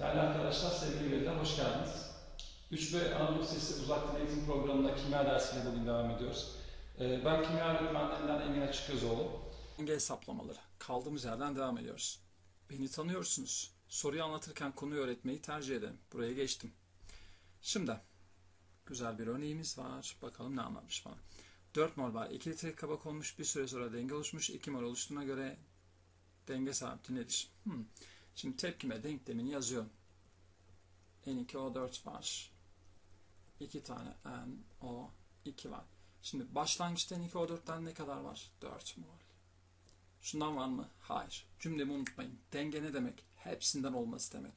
Değerli arkadaşlar, sevgili üyeler, hoş geldiniz. 3B Anadolu Sesi Uzaktan Eğitim Programı'nda kimya dersiyle bugün devam ediyoruz. Ee, Ben kimya öğretmenlerinden Engin Açıkgözoğlu. Denge hesaplamaları. Kaldığımız yerden devam ediyoruz. Beni tanıyorsunuz. Soruyu anlatırken konuyu öğretmeyi tercih ederim. Buraya geçtim. Şimdi güzel bir örneğimiz var. Bakalım ne anlatmış bana. 4 mol var. 2 litre kaba konmuş. Bir süre sonra denge oluşmuş. 2 mol oluştuğuna göre denge sabiti nedir? Hmm. Şimdi tepkime denklemini yazıyorum. N2O4 var. 2 tane NO2 var. Şimdi başlangıçta N2O4'ten ne kadar var? 4 mol. Şundan var mı? Hayır. Cümlemi unutmayın. Denge ne demek? Hepsinden olması demek.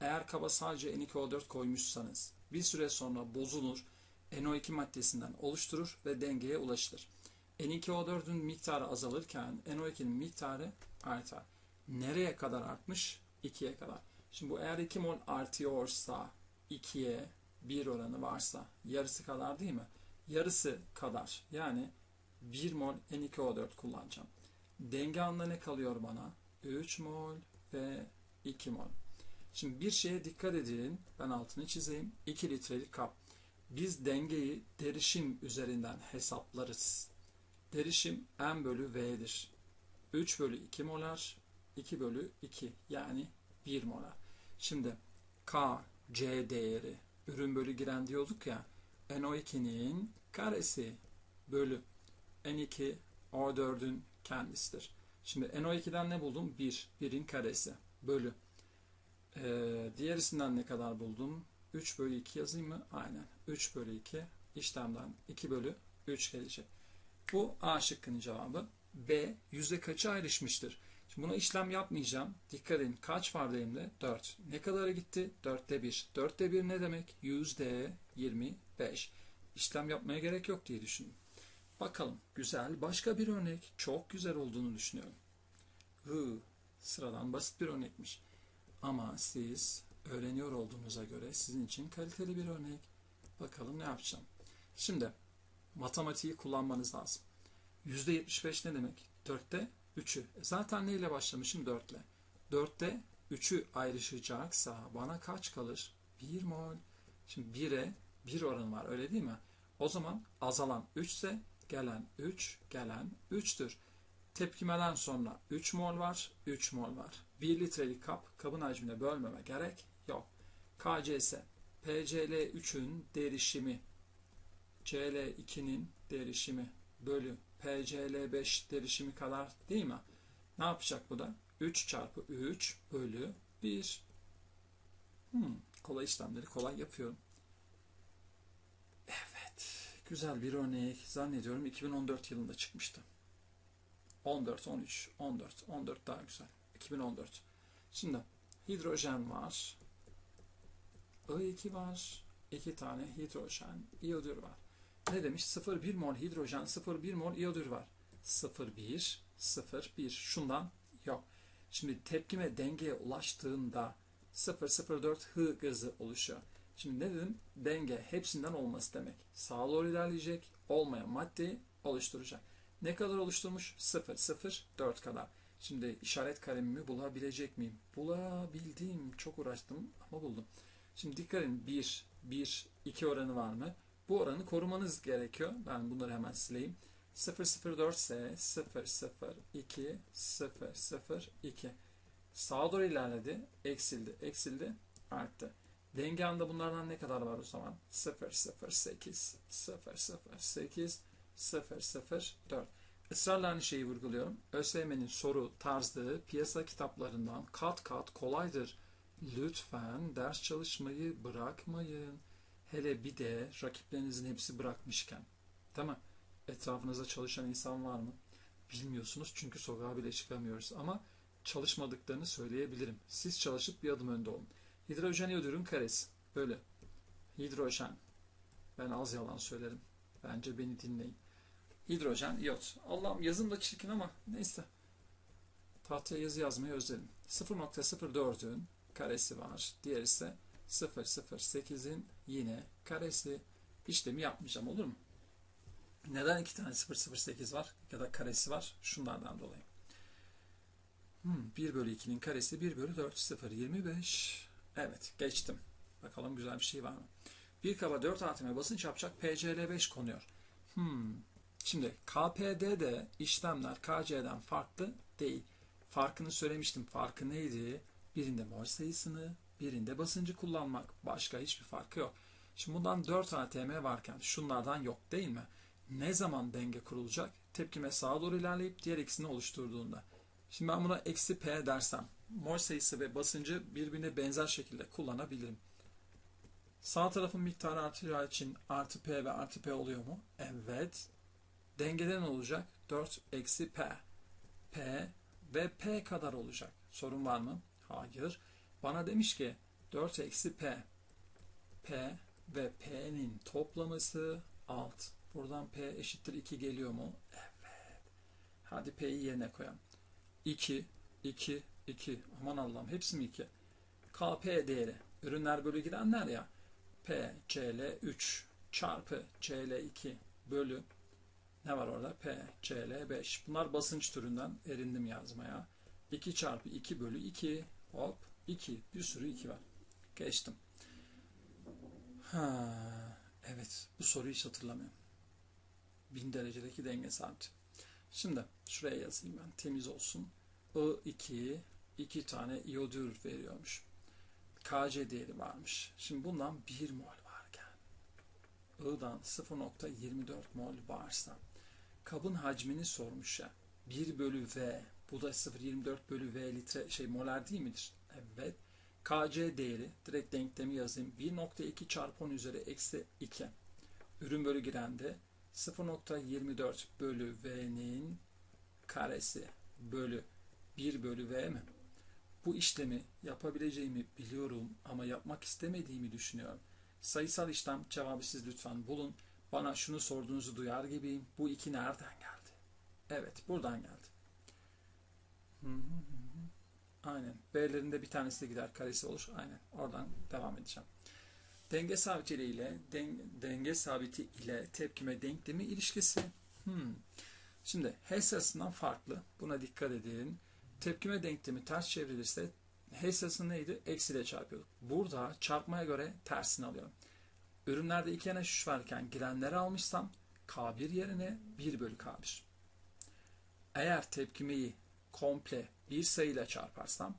Eğer kaba sadece N2O4 koymuşsanız bir süre sonra bozulur, NO2 maddesinden oluşturur ve dengeye ulaşılır. N2O4'ün miktarı azalırken NO2'nin miktarı artar. Nereye kadar artmış? 2'ye kadar. Şimdi bu eğer 2 mol artıyorsa 2'ye 1 oranı varsa yarısı kadar değil mi? Yarısı kadar. Yani 1 mol N2O4 kullanacağım. Denge anında ne kalıyor bana? 3 mol ve 2 mol. Şimdi bir şeye dikkat edin. Ben altını çizeyim. 2 litrelik kap. Biz dengeyi derişim üzerinden hesaplarız. Derişim M bölü V'dir. 3 bölü 2 molar, 2 bölü 2 yani 1 molar. Şimdi K, C değeri ürün bölü giren diyorduk ya NO2'nin karesi bölü N2 O4'ün kendisidir. Şimdi NO2'den ne buldum? 1. 1'in karesi bölü. Ee, diğerisinden ne kadar buldum? 3 bölü 2 yazayım mı? Aynen. 3 bölü 2 işlemden 2 bölü 3 gelecek. Bu A şıkkının cevabı. B yüzde kaçı ayrışmıştır? Şimdi buna işlem yapmayacağım. Dikkat edin. Kaç var elimde? 4. Ne kadara gitti? 4'te 1. 4'te 1 ne demek? Yüzde 25. İşlem yapmaya gerek yok diye düşündüm. Bakalım. Güzel. Başka bir örnek. Çok güzel olduğunu düşünüyorum. Hı, sıradan basit bir örnekmiş. Ama siz öğreniyor olduğunuza göre sizin için kaliteli bir örnek. Bakalım ne yapacağım. Şimdi matematiği kullanmanız lazım. %75 ne demek? 4'te 3'ü. E zaten neyle başlamışım? 4 ile. 4'te 3'ü ayrışacaksa bana kaç kalır? 1 mol. Şimdi 1'e 1 oranı var öyle değil mi? O zaman azalan 3 ise gelen 3, gelen 3'tür. Tepkimeden sonra 3 mol var, 3 mol var. 1 litrelik kap, kabın hacmine bölmeme gerek yok. KCS, PCl3'ün derişimi, CL2'nin derişimi bölü PCl5 derişimi kadar değil mi? Ne yapacak bu da? 3 çarpı 3 bölü 1. Hmm, kolay işlemleri kolay yapıyorum. Evet, güzel bir örnek. Zannediyorum 2014 yılında çıkmıştı. 14, 13, 14, 14 daha güzel. 2014. Şimdi hidrojen var. I2 var. 2 tane hidrojen, iyodür var. Ne demiş? 0,1 mol hidrojen, 0,1 mol iyodür var. 0,1, 0,1. Şundan yok. Şimdi tepkime dengeye ulaştığında 0,04 H gazı oluşuyor. Şimdi ne dedim? Denge hepsinden olması demek. Sağa doğru ilerleyecek, olmayan maddeyi oluşturacak. Ne kadar oluşturmuş? 0,04 kadar. Şimdi işaret kalemimi bulabilecek miyim? Bulabildim. Çok uğraştım ama buldum. Şimdi dikkat edin. 1, 1, 2 oranı var mı? Bu oranı korumanız gerekiyor. Ben bunları hemen sileyim. 004 ise 002 002 sağa doğru ilerledi. Eksildi. Eksildi. Arttı. Denge anda bunlardan ne kadar var o zaman? 008 008 004 Israrla aynı şeyi vurguluyorum. ÖSYM'nin soru tarzı piyasa kitaplarından kat kat kolaydır. Lütfen ders çalışmayı bırakmayın. Hele bir de rakiplerinizin hepsi bırakmışken. Değil mi? Etrafınızda çalışan insan var mı? Bilmiyorsunuz çünkü sokağa bile çıkamıyoruz. Ama çalışmadıklarını söyleyebilirim. Siz çalışıp bir adım önde olun. Hidrojen iyodürün karesi. Böyle. Hidrojen. Ben az yalan söylerim. Bence beni dinleyin. Hidrojen, iyot. Allah'ım yazım da çirkin ama neyse. Tahtaya yazı yazmayı özledim. 0.04'ün karesi var. Diğer ise 008'in yine karesi işlemi yapmayacağım olur mu? Neden iki tane 008 var ya da karesi var? Şunlardan dolayı. Hmm, 1 bölü 2'nin karesi 1 bölü 4 0 25 Evet geçtim. Bakalım güzel bir şey var mı? Bir kaba 4 atime basınç yapacak PCL5 konuyor. Hmm. Şimdi KPD'de işlemler KC'den farklı değil. Farkını söylemiştim. Farkı neydi? Birinde mol sayısını, birinde basıncı kullanmak. Başka hiçbir farkı yok. Şimdi bundan 4 ATM varken şunlardan yok değil mi? Ne zaman denge kurulacak? Tepkime sağa doğru ilerleyip diğer ikisini oluşturduğunda. Şimdi ben buna eksi P dersem mol sayısı ve basıncı birbirine benzer şekilde kullanabilirim. Sağ tarafın miktarı artacağı için artı P ve artı P oluyor mu? Evet. Dengede ne olacak? 4 eksi P. P ve P kadar olacak. Sorun var mı? Hayır. Bana demiş ki 4 eksi P. P ve P'nin toplaması alt. Buradan P eşittir 2 geliyor mu? Evet. Hadi P'yi yerine koyalım. 2, 2, 2. Aman Allah'ım hepsi mi 2? KP değeri. Ürünler bölü gidenler ya. P, CL 3 çarpı CL 2 bölü ne var orada? P, CL 5. Bunlar basınç türünden erindim yazmaya. 2 çarpı 2 bölü 2 hop 2. Bir sürü 2 var. Geçtim. Ha, evet. Bu soruyu hiç hatırlamıyorum. 1000 derecedeki denge sabiti. Şimdi şuraya yazayım ben. Temiz olsun. I2 2 tane iyodür veriyormuş. Kc değeri varmış. Şimdi bundan 1 mol varken I'dan 0.24 mol varsa kabın hacmini sormuş ya. 1 bölü V bu da 0.24 bölü V litre şey molar değil midir? Evet. Kc değeri direkt denklemi yazayım. 1.2 çarpı 10 üzeri eksi 2. Ürün bölü girende 0.24 bölü V'nin karesi bölü 1 bölü V mi? Bu işlemi yapabileceğimi biliyorum ama yapmak istemediğimi düşünüyorum. Sayısal işlem cevabı siz lütfen bulun. Bana şunu sorduğunuzu duyar gibiyim. Bu iki nereden geldi? Evet, buradan geldi. Hı hı. Aynen. B'lerinde bir tanesi de gider karesi olur. Aynen. Oradan devam edeceğim. Denge sabiti ile den, denge sabiti ile tepkime denklemi ilişkisi. Hmm. Şimdi H sayısından farklı. Buna dikkat edin. Tepkime denklemi ters çevrilirse H sayısı neydi? Eksiyle çarpıyorduk. Burada çarpmaya göre tersini alıyorum. Ürünlerde 2 NH3 varken girenleri almışsam K1 yerine 1 bölü K1. Eğer tepkimeyi komple bir sayıyla çarparsam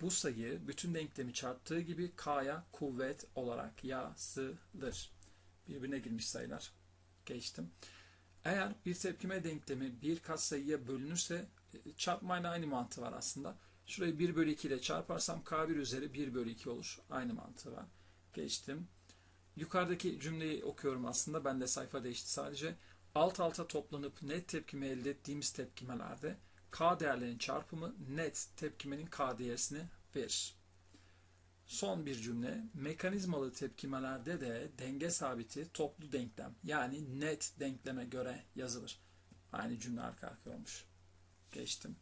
bu sayı bütün denklemi çarptığı gibi K'ya kuvvet olarak yazılır. Birbirine girmiş sayılar. Geçtim. Eğer bir tepkime denklemi bir katsayıya bölünürse çarpmayla aynı mantığı var aslında. Şurayı 1 bölü 2 ile çarparsam K1 üzeri 1 bölü 2 olur. Aynı mantığı var. Geçtim. Yukarıdaki cümleyi okuyorum aslında. Ben de sayfa değişti sadece. Alt alta toplanıp net tepkime elde ettiğimiz tepkimelerde K değerlerinin çarpımı net tepkimenin K değersini verir. Son bir cümle. Mekanizmalı tepkimelerde de denge sabiti toplu denklem yani net denkleme göre yazılır. Aynı cümle arka arkaya olmuş. Geçtim.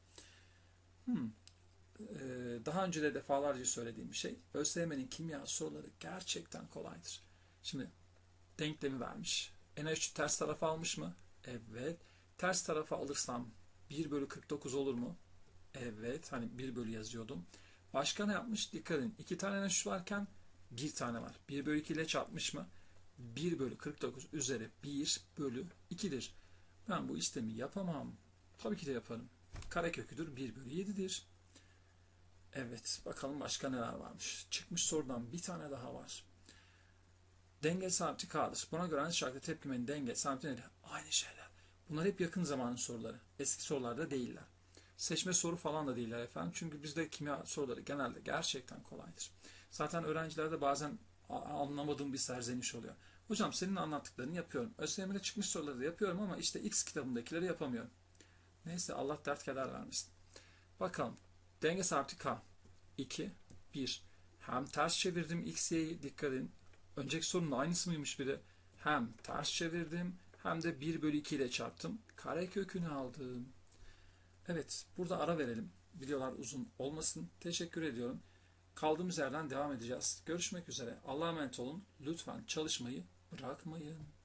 Hmm. Ee, daha önce de defalarca söylediğim bir şey. ÖSYM'nin kimya soruları gerçekten kolaydır. Şimdi denklemi vermiş. NH3 ters tarafa almış mı? Evet. Ters tarafa alırsam 1 bölü 49 olur mu? Evet. Hani 1 bölü yazıyordum. Başka ne yapmış? Dikkat edin. 2 tane NH3 varken 1 tane var. 1 bölü 2 ile çarpmış mı? 1 bölü 49 üzeri 1 bölü 2'dir. Ben bu işlemi yapamam. Tabii ki de yaparım. Kareköküdür 1 bölü 7'dir. Evet. Bakalım başka neler varmış. Çıkmış sorudan bir tane daha var. Denge sabiti K'dır. Buna göre aynı şarkı tepkimenin denge sabiti nedir? Aynı şeyler. Bunlar hep yakın zamanın soruları. Eski sorularda değiller. Seçme soru falan da değiller efendim. Çünkü bizde kimya soruları genelde gerçekten kolaydır. Zaten öğrencilerde bazen anlamadığım bir serzeniş oluyor. Hocam senin anlattıklarını yapıyorum. ÖSYM'de çıkmış soruları da yapıyorum ama işte X kitabındakileri yapamıyorum. Neyse Allah dert keder vermesin. Bakalım. Denge sabiti K. 2, 1. Hem ters çevirdim X, Y'yi dikkat edin. Önceki sorunun aynısı mıymış bir de? Hem ters çevirdim hem de 1 bölü 2 ile çarptım. Kare kökünü aldım. Evet burada ara verelim. Videolar uzun olmasın. Teşekkür ediyorum. Kaldığımız yerden devam edeceğiz. Görüşmek üzere. Allah'a emanet olun. Lütfen çalışmayı bırakmayın.